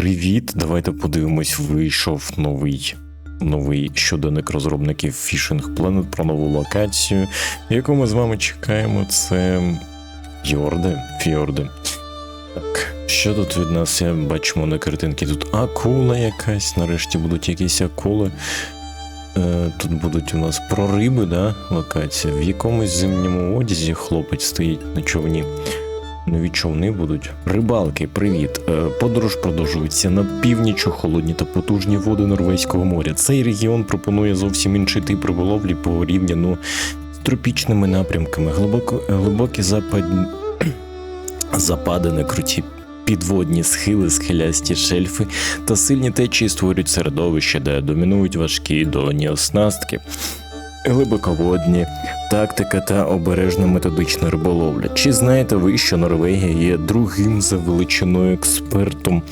Привіт! Давайте подивимось, вийшов новий. Новий щоденник розробників Fishing Planet про нову локацію, яку ми з вами чекаємо. Це фьорди. Фьорди. Так, що тут від нас? Я бачимо на картинці. Тут акула якась, нарешті будуть якісь акули. Е, тут будуть у нас про риби, да, локація. В якомусь зимньому одязі хлопець стоїть на човні. Нові човни будуть. Рибалки, привіт. Е, Подорож продовжується на північ у холодні та потужні води Норвезького моря. Цей регіон пропонує зовсім інший тип риболовлі порівняно з тропічними напрямками. Глибоко, глибокі запад... западини, круті підводні схили, схилясті шельфи та сильні течії створюють середовище, де домінують важкі доні оснастки. Глибоководні, тактика та обережна методична риболовля. Чи знаєте ви, що Норвегія є другим за величиною експертом?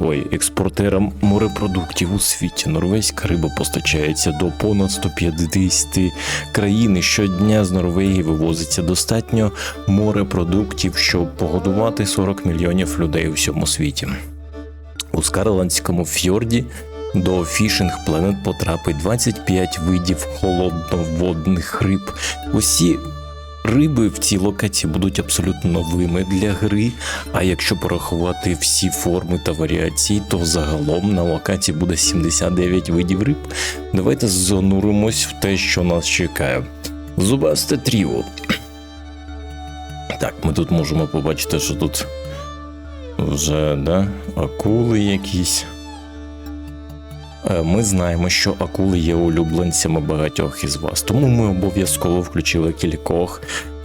Ой, експортером морепродуктів у світі. Норвезька риба постачається до понад 150 країн. Щодня з Норвегії вивозиться достатньо морепродуктів, щоб погодувати 40 мільйонів людей у всьому світі. У Скарландському фьорді до Fishing Planet потрапить 25 видів холодноводних риб. Усі риби в цій локації будуть абсолютно новими для гри. А якщо порахувати всі форми та варіації, то загалом на локації буде 79 видів риб. Давайте зануримось в те, що нас чекає. Зубасте тріо. Так, ми тут можемо побачити, що тут вже да, акули якісь. Е, Ми знаємо, що акули є улюбленцями багатьох із вас, тому ми обов'язково включили кількох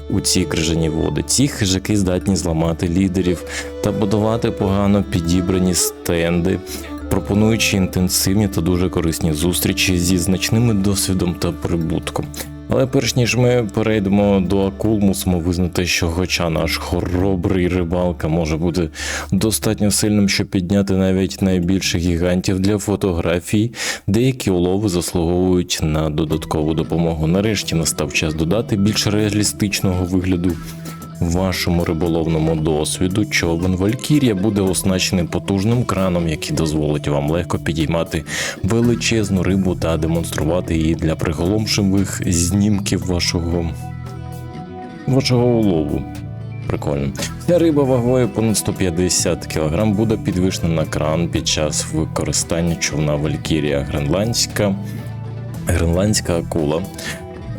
у ці крижані води. Ці хижаки здатні зламати лідерів та будувати погано підібрані стенди, пропонуючи інтенсивні та дуже корисні зустрічі зі значними досвідом та прибутком. Але перш ніж ми перейдемо до акул, мусимо визнати, що хоча наш хоробрий рибалка може бути достатньо сильним, щоб підняти навіть найбільших гігантів для фотографій, деякі улови заслуговують на додаткову допомогу. Нарешті настав час додати більш реалістичного вигляду вашому риболовному досвіду. Човен Валькірія буде оснащений потужним краном, який дозволить вам легко підіймати величезну рибу та демонструвати її для приголомшивих знімків вашого, вашого улову. Прикольно. Ця риба вагою понад 150 кг буде підвішена на кран під час використання човна Валькірія Гренландська. Гренландська акула.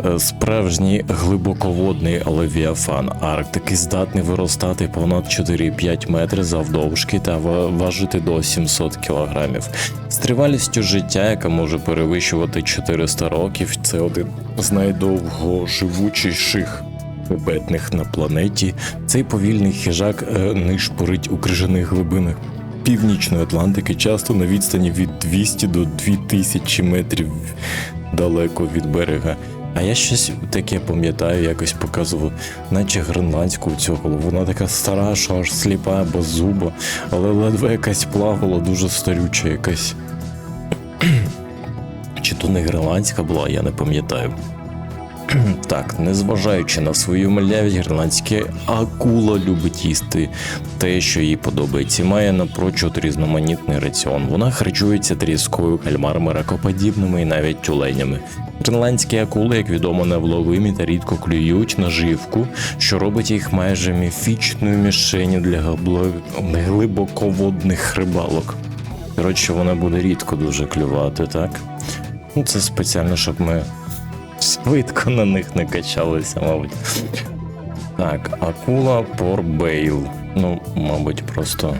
Е, Справжній глибоководний левіафан Арктики здатний виростати понад 4,5 метри завдовжки та важити до 700 кілограмів. З тривалістю життя, яка може перевищувати 400 років, це один з найдовгоживучіших бебетних на планеті. Цей повільний хижак е, нишпорить у крижаних глибинах Північної Атлантики, часто на відстані від 200 до 2000 метрів далеко від берега. А я щось таке пам'ятаю, якось показував, наче гренландську голову. Вона така стара, що аж сліпа, без зуба, але ледве якась плавала, дуже старюча якась. Чи то не гренландська була, я не пам'ятаю. Так, незважаючи на свою малявість, гренландська акула любить їсти те, що їй подобається, і має напрочуд різноманітний раціон. Вона харчується тріскою, кальмарами, ракоподібними і навіть тюленями. Гренландські акули, як відомо, невловимі та рідко клюють наживку, що робить їх майже міфічною мішенью для глибоководних рибалок. Коротше, вона буде рідко дуже клювати, так? Ну, це спеціально, щоб ми швидко на них не качалися, мабуть. Так, акула Порбейл. Ну, мабуть, просто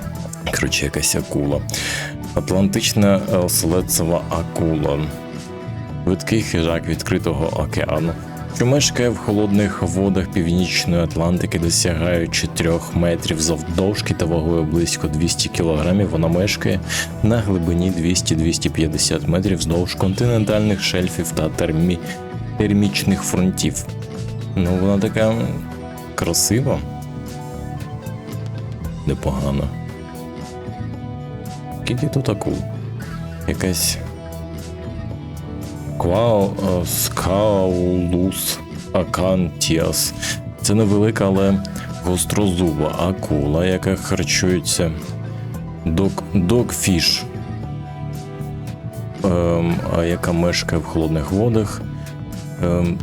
коротше, якась акула. Атлантична оселедцева акула. Видкий хижак відкритого океану, що мешкає в холодних водах Північної Атлантики, досягаючи 3 метрів завдовжки та вагою близько 200 кілограмів, вона мешкає на глибині 200-250 метрів вздовж континентальних шельфів та термі... термічних фронтів. Ну, вона така красива. Непогано. Скільки тут акул? Якась. Квау е, Скаулус Акантіас. Це невелика, але гострозуба акула, яка харчується Док, Докфіш, ем, яка мешкає в холодних водах. Ем,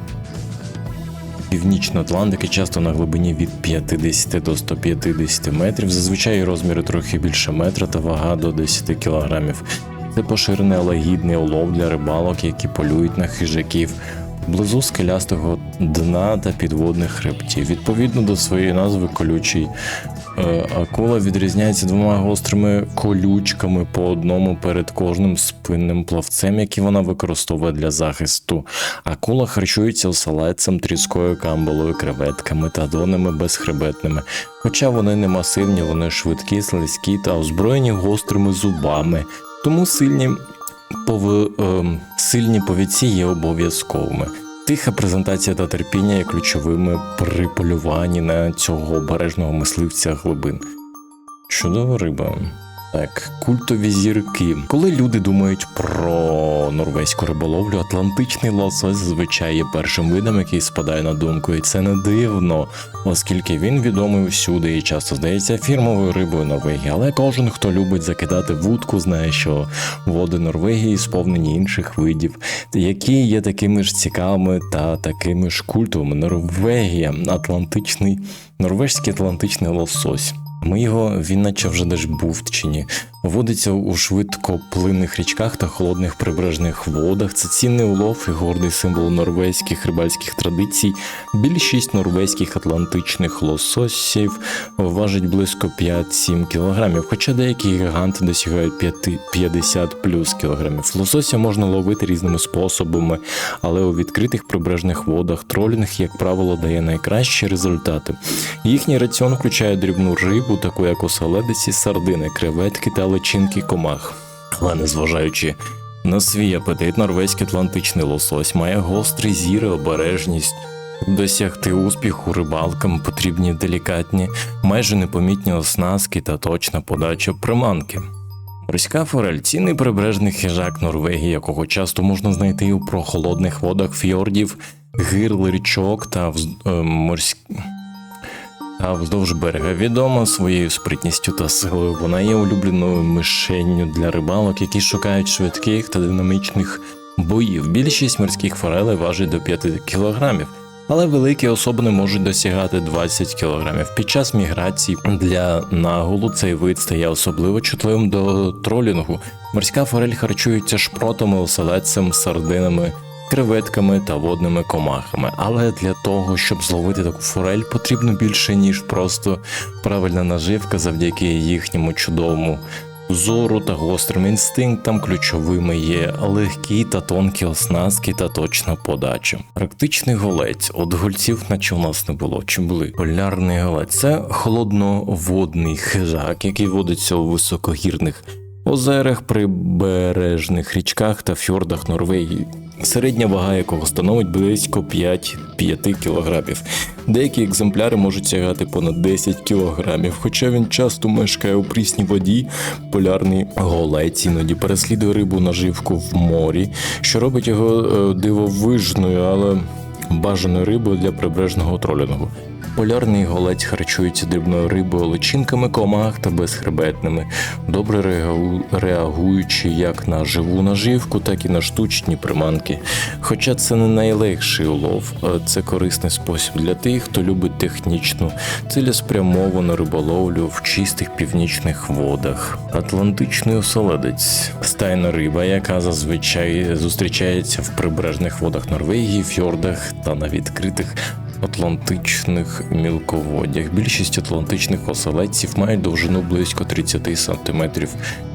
Північної Атлантики часто на глибині від 50 до 150 метрів, зазвичай розміри трохи більше метра та вага до 10 кілограмів. Це поширений але гідний улов для рибалок, які полюють на хижаків поблизу скелястого дна та підводних хребтів. Відповідно до своєї назви колючий е, акула відрізняється двома гострими колючками по одному перед кожним спинним плавцем, які вона використовує для захисту. Акула харчується оселедцем, тріскою камбалою, креветками та донами безхребетними. Хоча вони не масивні, вони швидкі, слизькі та озброєні гострими зубами. Тому сильні, пов... ем, сильні повідці є обов'язковими. Тиха презентація та терпіння є ключовими при полюванні на цього обережного мисливця глибин. Чудова риба. Так, культові зірки. Коли люди думають про норвезьку риболовлю, атлантичний лосось зазвичай є першим видом, який спадає на думку, і це не дивно, оскільки він відомий усюди і часто здається фірмовою рибою Норвегії. Але кожен, хто любить закидати вудку, знає, що води Норвегії сповнені інших видів, які є такими ж цікавими та такими ж культовими. Норвегія, атлантичний, норвежський атлантичний лосось. Ми його, він наче вже десь був чи ні. Водиться у швидкоплинних річках та холодних прибережних водах. Це цінний улов і гордий символ норвезьких рибальських традицій. Більшість норвезьких атлантичних лососів важить близько 5-7 кілограмів, хоча деякі гіганти досягають 5 50 плюс кілограмів. Лосося можна ловити різними способами, але у відкритих прибережних водах тролінг, як правило, дає найкращі результати. Їхній раціон включає дрібну рибу, таку як оселедиці, сардини, креветки та личинки комах. Але незважаючи на свій апетит, норвезький атлантичний лосось має гострий зір і обережність. Досягти успіху рибалкам потрібні делікатні, майже непомітні оснастки та точна подача приманки. Морська форель цінний прибережний хижак Норвегії, якого часто можна знайти у прохолодних водах фьордів, гирл, річок та вз... е, морськ... А вздовж берега відома своєю спритністю та силою. Вона є улюбленою мишенню для рибалок, які шукають швидких та динамічних боїв. Більшість морських форелей важить до 5 кілограмів, але великі особини можуть досягати 20 кілограмів. Під час міграції для наголу цей вид стає особливо чутливим до тролінгу. Морська форель харчується шпротами, оселедцем, сардинами креветками та водними комахами. Але для того, щоб зловити таку форель, потрібно більше, ніж просто правильна наживка завдяки їхньому чудовому зору та гострим інстинктам ключовими є легкі та тонкі оснастки та точна подача. Практичний голець, от гольців, наче у нас не було, чи були. Полярний голець це холодноводний хижак, який водиться у високогірних озерах, прибережних річках та фьордах Норвегії. Середня вага якого становить близько 5-5 кілограмів. Деякі екземпляри можуть сягати понад 10 кілограмів, хоча він часто мешкає у прісній воді, полярний голець іноді переслідує рибу наживку в морі, що робить його е, дивовижною, але бажаною рибою для прибережного тролінгу. Полярний голець харчується дрібною рибою, личинками комах та безхребетними, добре реагуючи як на живу наживку, так і на штучні приманки. Хоча це не найлегший улов, е, це корисний спосіб для тих, хто любить технічну, цілеспрямовану риболовлю в чистих північних водах. Атлантичний оселедець стайна риба, яка зазвичай зустрічається в прибережних водах Норвегії, фьордах та на відкритих атлантичних мілководдях. Більшість атлантичних оселедців мають довжину близько 30 см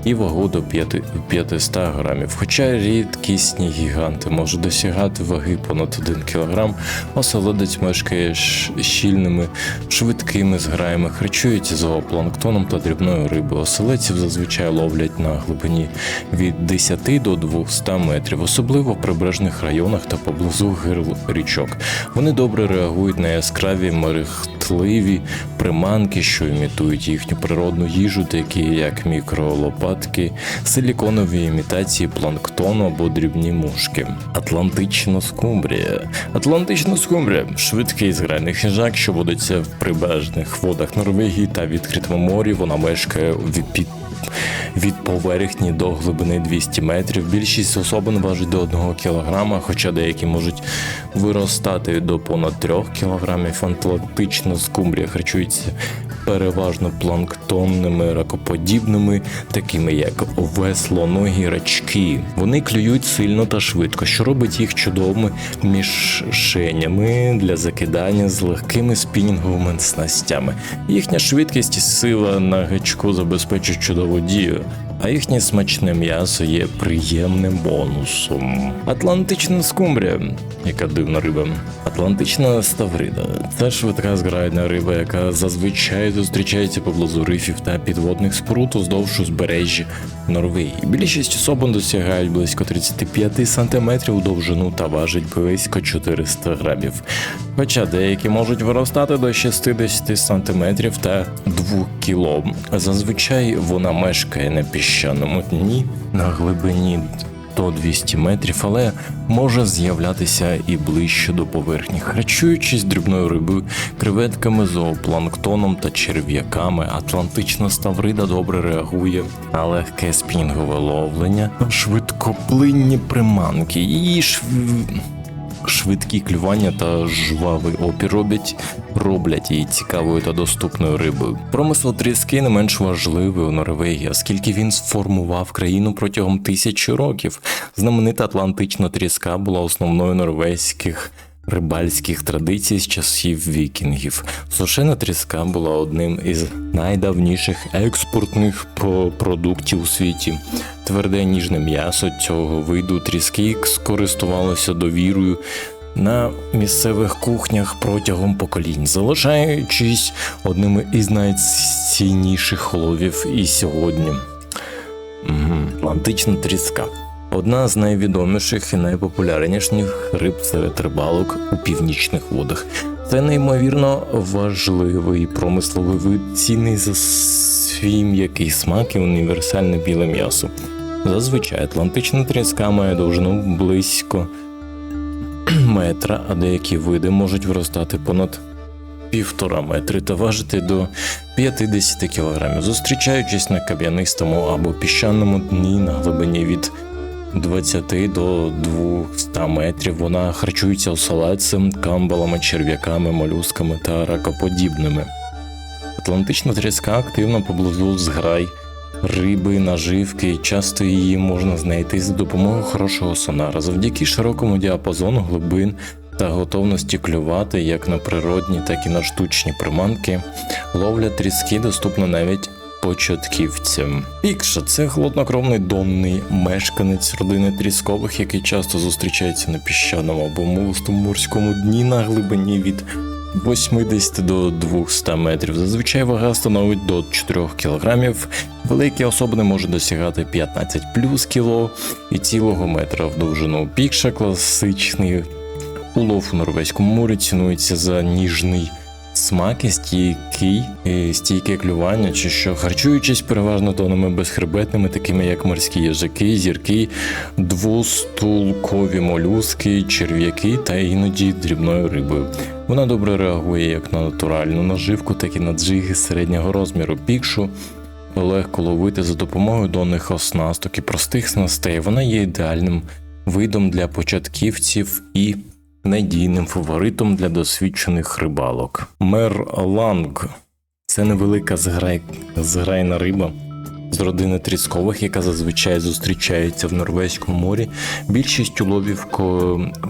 і вагу до 5 500 грамів. Хоча рідкісні гіганти можуть досягати ваги понад 1 кг, оселедець мешкає щільними, швидкими зграями, харчується зоопланктоном та дрібною рибою. Оселедців зазвичай ловлять на глибині від 10 до 200 метрів, особливо в прибережних районах та поблизу гирл річок. Вони добре реагують на яскраві мерехтливі приманки, що імітують їхню природну їжу, такі як мікролопатки, силіконові імітації планктону або дрібні мушки. Атлантична скумбрія. Атлантична скумбрія швидкий зграйний хижак, що водиться в прибережних водах Норвегії та відкритому морі. Вона мешкає від під від поверхні до глибини 200 метрів. Більшість особин важить до 1 кг, хоча деякі можуть виростати до понад 3 кг. Атлантична скумбрія харчується переважно планктонними ракоподібними, такими як веслоногі рачки. Вони клюють сильно та швидко, що робить їх чудовими мішенями для закидання з легкими спінінговими снастями. Їхня швидкість і сила на гачку забезпечують чудову дію. А їхнє смачне м'ясо є приємним бонусом. Атлантична скумбрія, яка дивна риба. Атлантична ставрида це швидка зграйна риба, яка зазвичай зустрічається поблизу рифів та підводних споруд уздовж узбережжя Норвегії. Більшість особин досягають близько 35 см довжину та важить близько 400 грамів. Хоча деякі можуть виростати до 60 см та 2 кг. Зазвичай вона мешкає на піщаному дні на глибині до 200 метрів, але може з'являтися і ближче до поверхні, харчуючись дрібною рибою, креветками, зоопланктоном та черв'яками. Атлантична ставрида добре реагує на легке спінгове ловлення, швидкоплинні приманки і шв... Швидкі клювання та жвавий опір роблять, роблять її цікавою та доступною рибою. Промисел тріски не менш важливий у Норвегії, оскільки він сформував країну протягом тисячі років. Знаменита Атлантична тріска була основною норвезьких рибальських традицій з часів вікінгів. Сушена тріска була одним із найдавніших експортних продуктів у світі. Тверде ніжне м'ясо цього виду тріски скористувалося довірою на місцевих кухнях протягом поколінь, залишаючись одними із найцінніших ловів і сьогодні. Мгм. Атлантична тріска. Одна з найвідоміших і найпопулярніших риб серед рибалок у північних водах. Це неймовірно важливий промисловий вид, цінний за свій м'який смак і універсальне біле м'ясо. Зазвичай атлантична тріска має довжину близько метра, а деякі види можуть виростати понад півтора метри та важити до 50 кг, зустрічаючись на кам'янистому або піщаному дні на глибині від 20 до 200 метрів. Вона харчується оселедцем, камбалами, черв'яками, молюсками та ракоподібними. Атлантична тріска активна поблизу зграй риби, наживки, часто її можна знайти за допомогою хорошого сонара завдяки широкому діапазону глибин та готовності клювати як на природні, так і на штучні приманки. Ловля тріски доступна навіть початківцям. Пікша це холоднокровний донний мешканець родини тріскових, який часто зустрічається на піщаному або мулистому морському дні на глибині від 80 до 200 метрів. Зазвичай вага становить до 4 кг. Великі особини можуть досягати 15 плюс кіло і цілого метра в довжину. Пікша класичний улов у Норвезькому морі цінується за ніжний смак і стійкий, стійке клювання, чи що харчуючись переважно тонами безхребетними, такими як морські їжаки, зірки, двостулкові молюски, черв'яки та іноді дрібною рибою. Вона добре реагує як на натуральну наживку, так і на джиги середнього розміру пікшу. Легко ловити за допомогою донних оснасток і простих снастей. Вона є ідеальним видом для початківців і надійним фаворитом для досвідчених рибалок. Мер Ланг це невелика зграй... зграйна риба з родини тріскових, яка зазвичай зустрічається в Норвезькому морі. Більшість уловів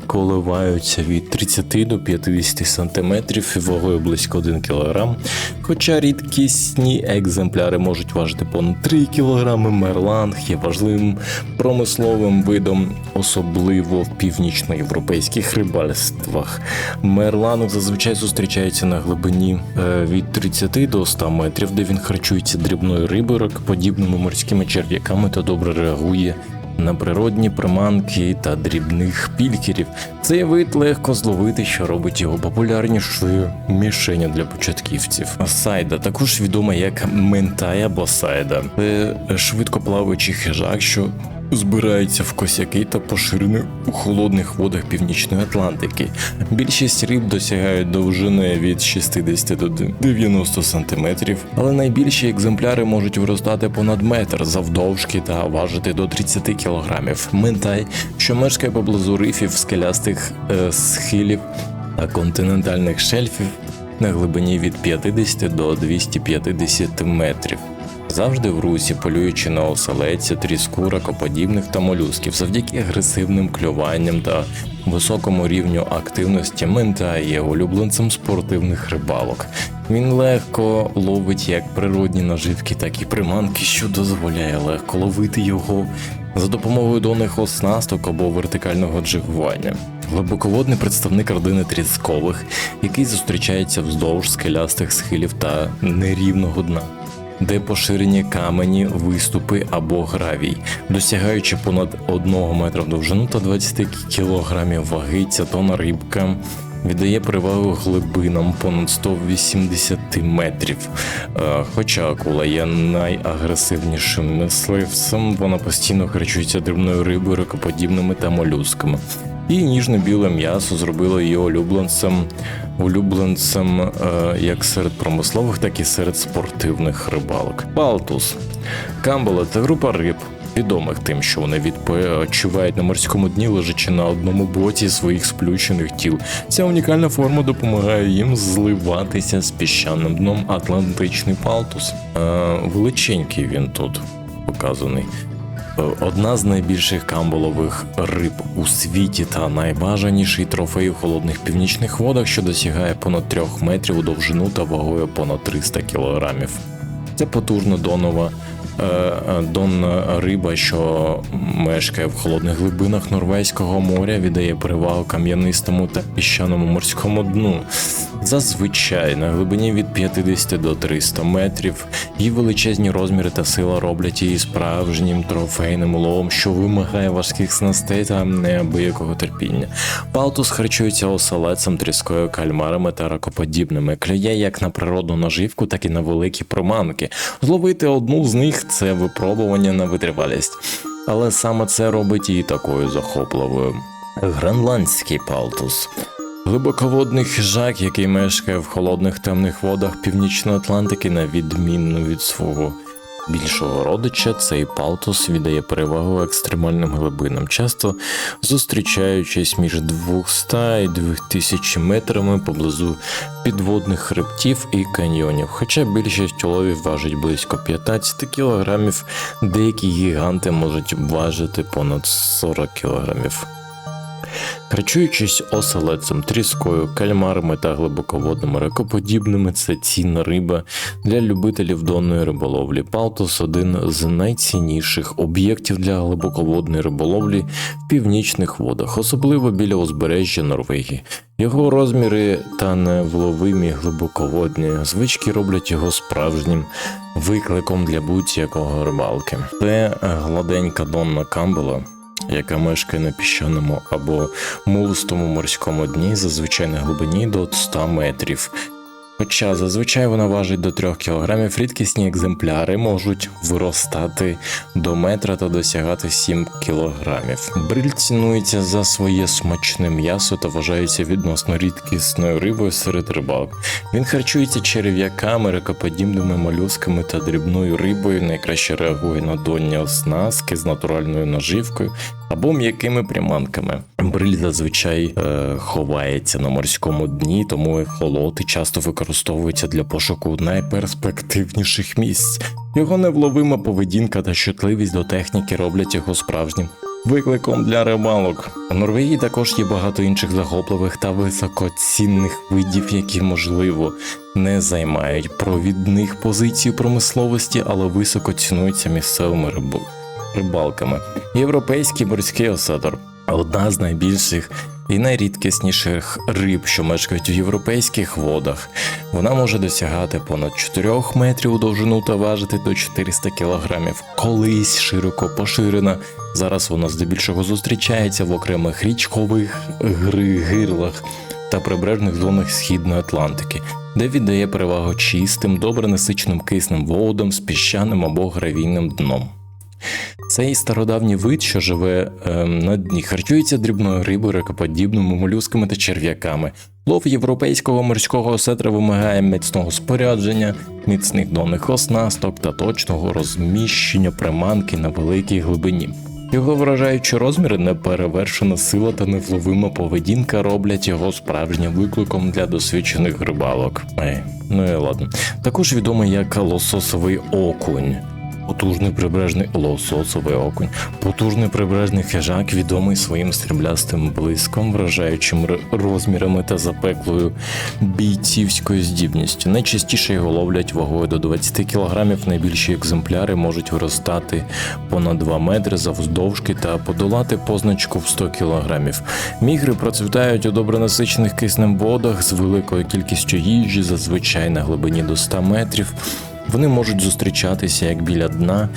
коливаються від 30 до 50 см вагою близько 1 кг. Хоча рідкісні екземпляри можуть важити понад 3 кг, мерланг є важливим промисловим видом, особливо в північноєвропейських рибальствах. Мерланг зазвичай зустрічається на глибині е, від 30 до 100 метрів, де він харчується дрібною рибою, ракоподібними морськими черв'яками та добре реагує на природні приманки та дрібних пількерів. Цей вид легко зловити, що робить його популярнішою мішеню для початківців. Сайда також відома як ментай або сайда. Це швидкоплаваючий хижак, що збирається в косяки та поширений у холодних водах Північної Атлантики. Більшість риб досягають довжини від 60 до 90 см, але найбільші екземпляри можуть виростати понад метр завдовжки та важити до 30 кг. Ментай, що мешкає поблизу рифів, скелястих е, схилів та континентальних шельфів на глибині від 50 до 250 метрів. Завжди в русі, полюючи на оселедця, тріску, ракоподібних та молюсків, завдяки агресивним клюванням та високому рівню активності мента є улюбленцем спортивних рибалок. Він легко ловить як природні наживки, так і приманки, що дозволяє легко ловити його за допомогою донних оснасток або вертикального джигування. Глибоководний представник родини тріскових, який зустрічається вздовж скелястих схилів та нерівного дна де поширені камені, виступи або гравій, досягаючи понад 1 метра в довжину та 20 кілограмів ваги, ця тона рибка віддає перевагу глибинам понад 180 метрів. Е, Хоча акула є найагресивнішим мисливцем, вона постійно харчується дрібною рибою, ракоподібними та молюсками. І ніжно-біле м'ясо зробило її улюбленцем, улюбленцем е, як серед промислових, так і серед спортивних рибалок. Палтус. Камбала це група риб, відомих тим, що вони відпочивають на морському дні, лежачи на одному боці своїх сплющених тіл. Ця унікальна форма допомагає їм зливатися з піщаним дном Атлантичний палтус. Е, величенький він тут показаний. Одна з найбільших камболових риб у світі та найбажаніший трофей у холодних північних водах, що досягає понад 3 метрів у довжину та вагою понад 300 кілограмів. Це потужна донова донна риба, що мешкає в холодних глибинах Норвезького моря, віддає перевагу кам'янистому та піщаному морському дну. Зазвичай на глибині від 50 до 300 метрів її величезні розміри та сила роблять її справжнім трофейним ловом, що вимагає важких снастей та неабиякого терпіння. Палтус харчується оселецем, тріскою, кальмарами та ракоподібними. Клює як на природну наживку, так і на великі проманки. Зловити одну з них це випробування на витривалість. Але саме це робить її такою захопливою. Гренландський палтус. Глибоководний хижак, який мешкає в холодних темних водах Північної Атлантики, на відмінно від свого більшого родича, цей палтус віддає перевагу екстремальним глибинам, часто зустрічаючись між 200 і 2000 метрами поблизу підводних хребтів і каньйонів. Хоча більшість уловів важить близько 15 кілограмів, деякі гіганти можуть важити понад 40 кілограмів. Харчуючись оселедцем, тріскою, кальмарами та глибоководними ракоподібними, це цінна риба для любителів донної риболовлі. Палтус один з найцінніших об'єктів для глибоководної риболовлі в північних водах, особливо біля узбережжя Норвегії. Його розміри та невловимі глибоководні звички роблять його справжнім викликом для будь-якого рибалки. Це гладенька донна камбела яка мешкає на піщаному або мулистому морському дні, зазвичай на глибині до 100 метрів. Хоча зазвичай вона важить до 3 кг, рідкісні екземпляри можуть виростати до метра та досягати 7 кг. Бриль цінується за своє смачне м'ясо та вважається відносно рідкісною рибою серед рибалок. Він харчується черв'яками, ракоподібними молюсками та дрібною рибою, найкраще реагує на донні оснастки з натуральною наживкою або м'якими приманками. Бриль зазвичай е, ховається на морському дні, тому ехолоти часто використовуються для пошуку найперспективніших місць. Його невловима поведінка та чутливість до техніки роблять його справжнім викликом для рибалок. У Норвегії також є багато інших захопливих та високоцінних видів, які можливо не займають провідних позицій промисловості, але високо цінуються місцевими рибу- рибалками. Європейський морський осетр одна з найбільших і найрідкісніших риб, що мешкають у європейських водах. Вона може досягати понад 4 метрів у довжину та важити до 400 кілограмів. Колись широко поширена. Зараз вона здебільшого зустрічається в окремих річкових гирлах та прибережних зонах Східної Атлантики, де віддає перевагу чистим, добре насиченим киснем водам з піщаним або гравійним дном. Цей стародавній вид, що живе ем, на дні, харчується дрібною рибою, ракоподібними молюсками та черв'яками. Лов європейського морського осетра вимагає міцного спорядження, міцних донних оснасток та точного розміщення приманки на великій глибині. Його вражаючі розміри, неперевершена сила та невловима поведінка роблять його справжнім викликом для досвідчених рибалок. Ей, ну і ладно. Також відомий як лососовий окунь. Потужний прибережний лососовий окунь. Потужний прибережний хижак, відомий своїм стріблястим блиском, вражаючим розмірами та запеклою бійцівською здібністю. Найчастіше його ловлять вагою до 20 кг. Найбільші екземпляри можуть виростати понад 2 метри завдовжки та подолати позначку в 100 кг. Мігри процвітають у добре насичених киснем водах з великою кількістю їжі, зазвичай на глибині до 100 метрів. Вони можуть зустрічатися як біля дна,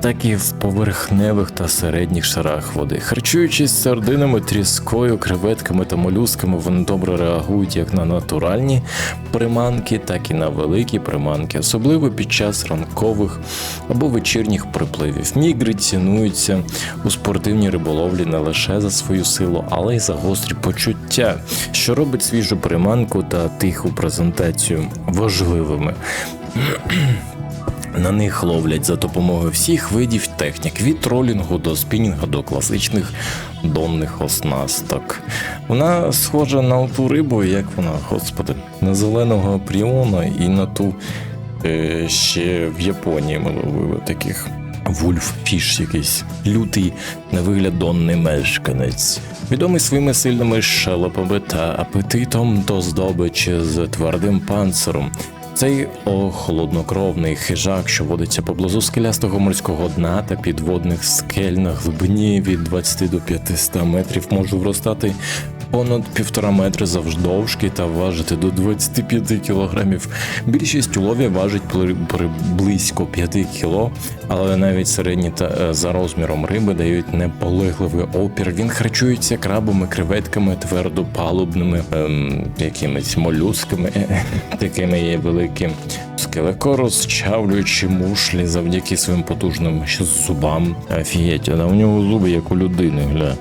так і в поверхневих та середніх шарах води. Харчуючись сардинами, тріскою, креветками та молюсками, вони добре реагують як на натуральні приманки, так і на великі приманки, особливо під час ранкових або вечірніх припливів. Мігри цінуються у спортивній риболовлі не лише за свою силу, але й за гострі почуття, що робить свіжу приманку та тиху презентацію важливими. На них ловлять за допомогою всіх видів технік від тролінгу до спінінгу до класичних донних оснасток. Вона схожа на ту рибу, як вона, господи, на зеленого пріона і на ту е, ще в Японії ми ловили таких. Вульф-фіш якийсь лютий на вигляд донний мешканець, відомий своїми сильними шелепами та апетитом до здобичі з твердим панциром. Цей холоднокровний хижак, що водиться поблизу скелястого морського дна та підводних скель на глибині від 20 до 500 метрів, може вростати понад півтора метри завдовжки та важити до 25 кілограмів. Більшість уловів важить близько 5 кіло, але навіть середні та е, за розміром риби дають неполегливий опір. Він харчується крабами, креветками, твердопалубними ем, якимись молюсками, такими є великі мозки, легко розчавлюючи мушлі завдяки своїм потужним зубам. Офігеть, а у нього зуби як у людини, гля.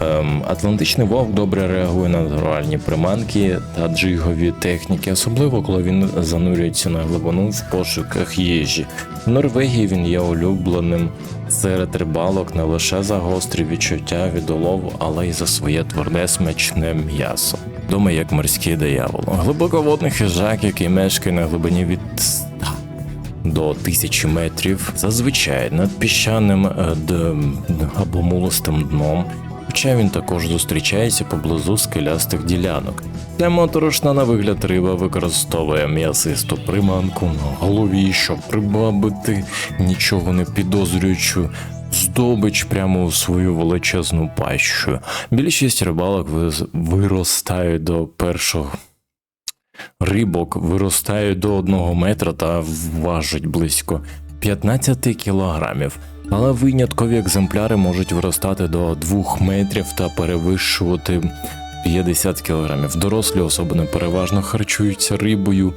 Ем, Атлантичний вовк добре реагує на натуральні приманки та джигові техніки, особливо коли він занурюється на глибину в пошуках їжі. В Норвегії він є улюбленим серед рибалок не лише за гострі відчуття від улову, але й за своє тверде смачне м'ясо. Дома як морський диявол. Глибоководний хижак, який мешкає на глибині від 100 до тисячі метрів, зазвичай над піщаним е, або мулистим дном. Хоча він також зустрічається поблизу скелястих ділянок. Ця моторошна на вигляд риба використовує м'ясисту приманку на голові, щоб прибабити нічого не підозрюючу здобич прямо у свою величезну пащу. Більшість рибалок виростають до першого рибок виростають до 1 метра та важать близько 15 кілограмів. Але виняткові екземпляри можуть виростати до 2 метрів та перевищувати 50 кілограмів. Дорослі особини переважно харчуються рибою,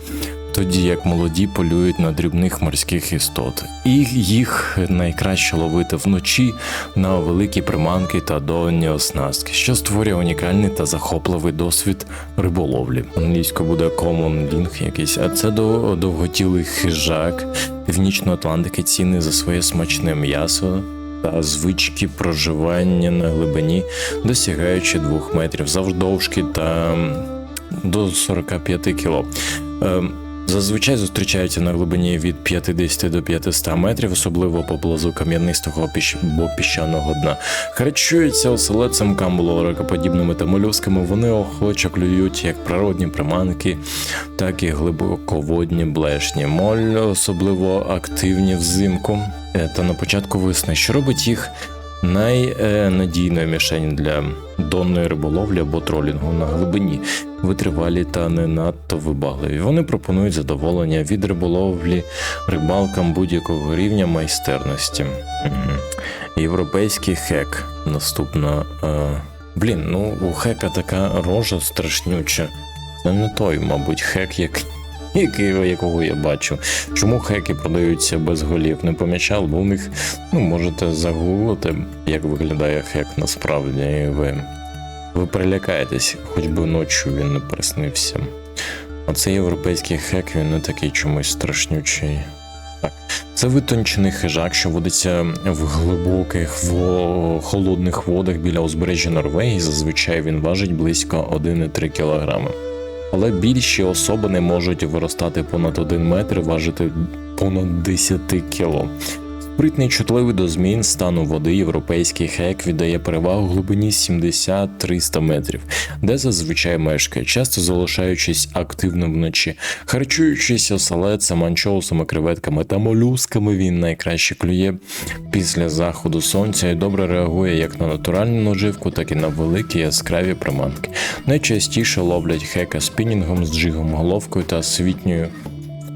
тоді як молоді полюють на дрібних морських істот. І їх найкраще ловити вночі на великі приманки та донні оснастки, що створює унікальний та захопливий досвід риболовлі. Англійською буде common link якийсь, а це до- довготілий хижак північної Атлантики цінний за своє смачне м'ясо. Та звички проживання на глибині, досягаючи 2 метрів завдовжки та до 45 кіло. Зазвичай зустрічаються на глибині від 50 до 500 метрів, особливо поблизу кам'янистого або піщаного дна. Харчуються оселедцем камбулоракоподібними та молюсками. Вони охоче клюють як природні приманки, так і глибоководні блешні. Моль особливо активні взимку е, та на початку весни, що робить їх найнадійною мішень для донної риболовлі або тролінгу на глибині, витривалі та не надто вибагливі. Вони пропонують задоволення від риболовлі рибалкам будь-якого рівня майстерності. Європейський хек. Наступна. Е... Блін, ну у хека така рожа страшнюча. Це не той, мабуть, хек, як... який, якого я бачу. Чому хеки продаються без голів? Не помічав, бо у них ну, можете загуглити, як виглядає хек насправді, і ви, ви перелякаєтесь, хоч би ночі він не приснився. А цей європейський хек він не такий чомусь страшнючий. Так. Це витончений хижак, що водиться в глибоких во- холодних водах біля узбережжя Норвегії. Зазвичай він важить близько 1,3 кг. Але більші особи не можуть виростати понад 1 метр, важити понад 10 кг. Спритний чутливий до змін стану води європейський хек віддає перевагу глибині 70-300 метрів, де зазвичай мешкає, часто залишаючись активним вночі. Харчуючись оселедцем, анчоусами, креветками та молюсками, він найкраще клює після заходу сонця і добре реагує як на натуральну наживку, так і на великі яскраві приманки. Найчастіше ловлять хека спінінгом з джигом головкою та світньою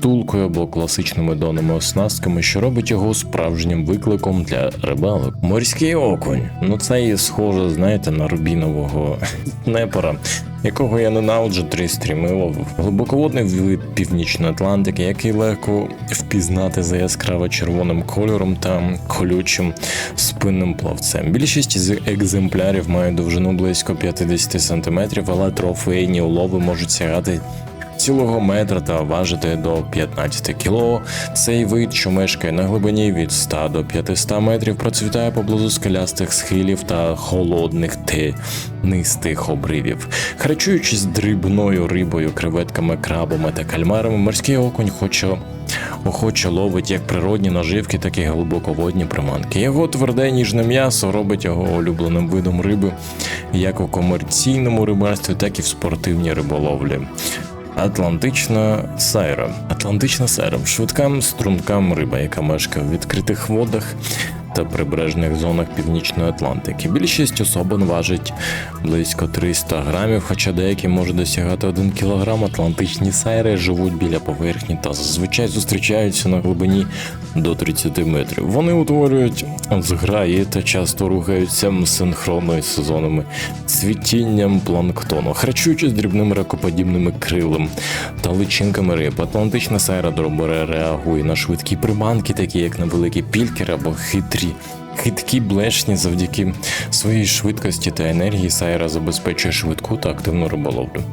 втулкою або класичними донними оснастками, що робить його справжнім викликом для рибалок. Морський окунь. Ну це і схоже, знаєте, на рубінового непора, якого я ненавиджу три стрімило. Глибоководний вид Північної Атлантики, який легко впізнати за яскраво червоним кольором та колючим спинним плавцем. Більшість з екземплярів мають довжину близько 50 см, але трофейні улови можуть сягати цілого метра та важити до 15 кг. Цей вид, що мешкає на глибині від 100 до 500 метрів, процвітає поблизу скелястих схилів та холодних тенистих обривів. Харчуючись дрібною рибою, креветками, крабами та кальмарами, морський окунь хоче охоче ловить як природні наживки, так і глибоководні приманки. Його тверде ніжне м'ясо робить його улюбленим видом риби як у комерційному рибальстві, так і в спортивній риболовлі. Атлантична сайра. Атлантична сайра швидка струнка риба, яка мешкає в відкритих водах та прибережних зонах Північної Атлантики. Більшість особин важить близько 300 грамів, хоча деякі можуть досягати 1 кг. Атлантичні сайри живуть біля поверхні та зазвичай зустрічаються на глибині до 30 метрів. Вони утворюють зграї та часто рухаються синхронно із сезонами цвітінням планктону, харчуючись дрібними ракоподібними крилем та личинками риб. Атлантична сайра добре реагує на швидкі приманки, такі як на великі пількери або хитрі. Хиткі блешні завдяки своїй швидкості та енергії Сайра забезпечує швидку та активну риболовлю.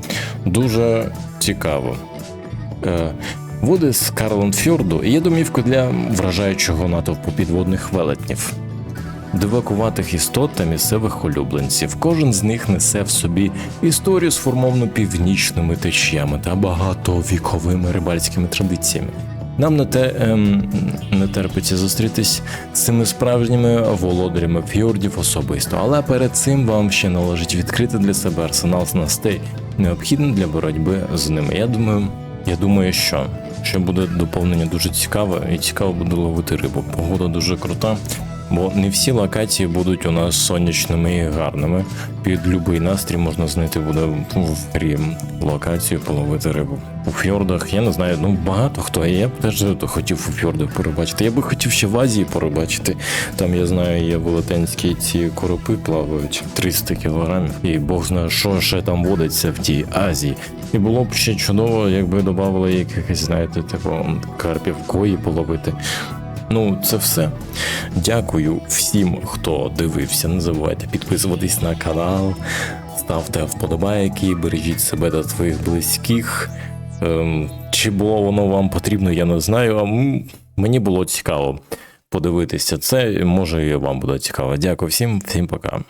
Дуже цікаво. Е, Води з Карлонфьорду є домівкою для вражаючого натовпу підводних велетнів. Дивакуватих істот та місцевих улюбленців. Кожен з них несе в собі історію, сформовану північними течіями та багатовіковими рибальськими традиціями. Нам не, те, ем, не терпиться зустрітись з цими справжніми володарями фьордів особисто, але перед цим вам ще належить відкрити для себе арсенал снастей, необхідний для боротьби з ними. Я думаю, я думаю, що, що буде доповнення дуже цікаве і цікаво буде ловити рибу. Погода дуже крута. Бо не всі локації будуть у нас сонячними і гарними. Під будь-який настрій можна знайти буде в грі локацію половити рибу. У фьордах, я не знаю, ну багато хто. Я б теж хотів у фьордах порибачити. Я би хотів ще в Азії порибачити. Там я знаю, є велетенські ці коропи плавають 300 кілограмів. І Бог знає, що ще там водиться в тій Азії. І було б ще чудово, якби додавали якихось, знаєте, типу карпів кої половити. Ну, це все. Дякую всім, хто дивився. Не забувайте підписуватись на канал, ставте вподобайки, бережіть себе та своїх близьких. Ем, чи було воно вам потрібно, я не знаю. А мені було цікаво подивитися це. Може, і вам буде цікаво. Дякую всім, всім пока.